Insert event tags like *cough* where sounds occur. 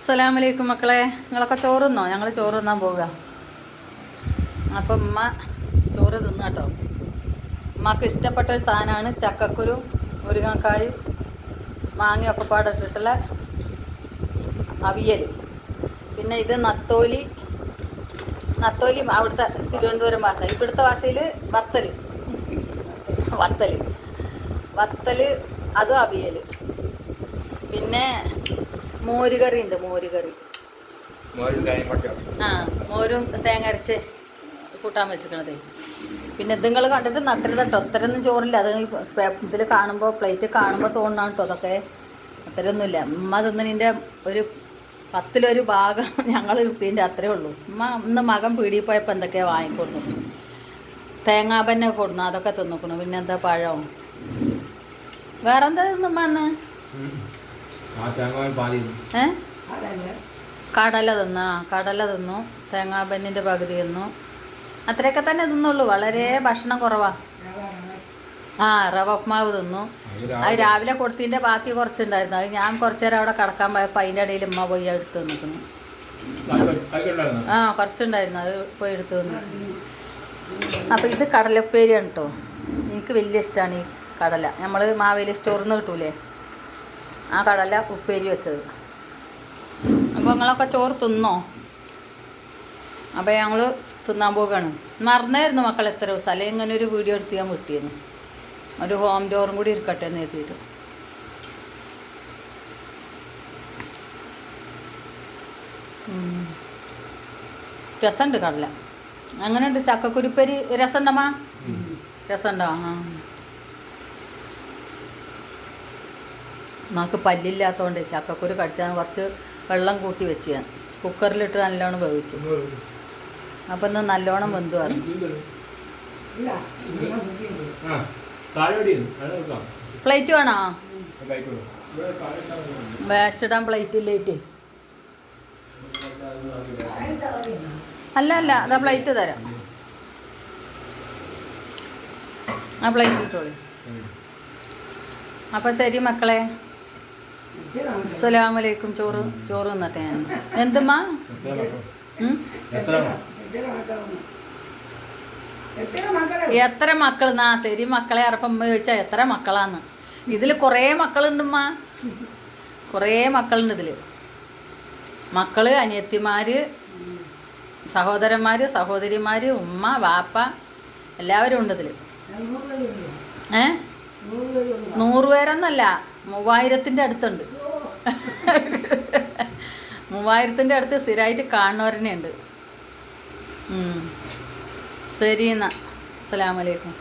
അസ്സലാമലൈക്കും മക്കളെ. നിങ്ങളൊക്കെ ചോറ് തിന്നോ? ഞങ്ങൾ ചോറ് തിന്നാൻ പോവുക. അപ്പം ഉമ്മ ചോറ് തിന്നു കേട്ടോ ഉമ്മക്ക് ഇഷ്ടപ്പെട്ട ഒരു സാധനമാണ് ചക്കക്കുരു മുരുങ്ങക്കായ് മാങ്ങയൊക്കെ പാടിട്ടിട്ടുള്ള അവിയൽ. പിന്നെ ഇത് നത്തോലി നത്തോലി അവിടുത്തെ തിരുവനന്തപുരം ഭാഷ. ഇവിടുത്തെ ഭാഷയിൽ വത്തൽ വത്തൽ വത്തൽ അതും അവിയൽ പിന്നെ മോരുകറി. ഉണ്ട് മോരുകറി ആ മോരും തേങ്ങ അരച്ച് കൂട്ടാൻ വെച്ചിരിക്കണതേ. പിന്നെ ഇത് നിങ്ങൾ കണ്ടിട്ട് നട്ടരുത് കേട്ടോ. അത്രയൊന്നും ചോറില്ല. അത് ഇതിൽ കാണുമ്പോൾ പ്ലേറ്റ് കാണുമ്പോൾ തോന്നണം കേട്ടോ അതൊക്കെ. അത്രയൊന്നുമില്ല. ഉമ്മ തിന്നതിന്റെ ഒരു പത്തിലൊരു ഭാഗം *laughs* ഞങ്ങൾ കിട്ടിയതിന്റെ അത്രേ ഉള്ളൂ. ഉമ്മ ഇന്ന് മകൻ പീടിയിൽ പോയപ്പോൾ എന്തൊക്കെയാ തേങ്ങാ തേങ്ങാപ്പന്നെ കൊടുന്നു. അതൊക്കെ തിന്നിക്കണു. പിന്നെന്താ പഴം? പഴവും വേറെന്താ തിന്നുമ്മ അന്ന് ഏ? കടല. തിന്ന? കടല തിന്നു. തേങ്ങാപ്പന്നിന്റെ പകുതി തിന്നു. അത്രയൊക്കെ തന്നെ തിന്നുള്ളൂ. വളരെ ഭക്ഷണം കുറവാ. ആ റവ ഉപ്മാവ് തിന്നു. അത് രാവിലെ. കൊടുത്തതിന്റെ ബാക്കി കുറച്ചുണ്ടായിരുന്നു. അത് ഞാൻ കുറച്ചു നേരം അവിടെ കടക്കാൻ പോയപ്പോൾ അതിന്റെ ഇടയിൽ ഉമ്മ പോയി എടുത്ത് നിൽക്കുന്നു കഴിക്കണ്ടായിരുന്നു? ആ കുറച്ചുണ്ടായിരുന്നു. അത് പോയി എടുത്തു തന്നു അപ്പോൾ ഇത് കടലപ്പേരിയാണ് കേട്ടോ എനിക്ക് വലിയ ഇഷ്ടമാണ് ഈ കടല. നമ്മൾ മാവേലി സ്റ്റോറിൽ നിന്ന് കിട്ടൂലേ? ആ കടല ഉപ്പേരി വെച്ചത്. അപ്പോൾ നിങ്ങളൊക്കെ ചോറ് തിന്നോ? അപ്പോൾ ഞങ്ങൾ തിന്നാൻ പോവുകയാണ്. മറന്നായിരുന്നു മക്കൾ എത്ര ദിവസം? അല്ലെങ്കിൽ ഇങ്ങനെ ഒരു വീഡിയോ എടുത്ത് ഞാൻ വിട്ടിരുന്നു. ഒരു ഹോം ഡോറും കൂടി ഇരിക്കട്ടെ എന്ന് എഴുതിയിട്ട്. രസമുണ്ട് കടല. അങ്ങനെയുണ്ട് ചക്കക്കുരുപ്പരി? രസമുണ്ടമ്മ രസമുണ്ടോ? ആ. നമുക്ക് പല്ലില്ലാത്തതുകൊണ്ട് ചക്കക്കുരു കടിച്ചാൽ കുറച്ച് വെള്ളം കൂട്ടി വെച്ച് ഞാൻ. കുക്കറിലിട്ട് നല്ലോണം വേവിച്ചു. അപ്പം ഇന്ന് നല്ലോണം വെന്തു പറഞ്ഞു. പ്ലേറ്റ് വേണോ? വേസ്റ്റിടാൻ. വേസ്റ്റ് ഇടാൻ പ്ലേറ്റ് ഇല്ലേറ്റ് അല്ല അല്ല അതാ പ്ലേറ്റ് തരാം. ആ പ്ലേറ്റ് ഇട്ടോളി. ഉം. അപ്പം ശരി മക്കളെ. അസ്സലാമലൈക്കും. ചോറ് ചോറ് തിന്നട്ടെ ഞാൻ. എന്തുമാ എത്ര മക്കൾ? മക്കൾ എന്നാ ശരി മക്കളെ അറപ്പം ചോദിച്ചാൽ എത്ര മക്കളാന്ന്. ഇതിൽ കുറേ മക്കളുണ്ടുമ്മ. കുറേ മക്കളുണ്ട് ഇതിൽ മക്കൾ അനിയത്തിമാര് സഹോദരന്മാർ സഹോദരിമാർ ഉമ്മ വാപ്പ എല്ലാവരും ഉണ്ട് ഇതിൽ ഏ? നൂറ് പേരൊന്നല്ല മൂവായിരത്തിന്റെ അടുത്തുണ്ട്. മൂവായിരത്തിന്റെ അടുത്ത് സ്ഥിരമായിട്ട് കാണുന്നവരനെ ഉണ്ട്. ശരി എന്നാൽ അസ്സലാമലൈക്കും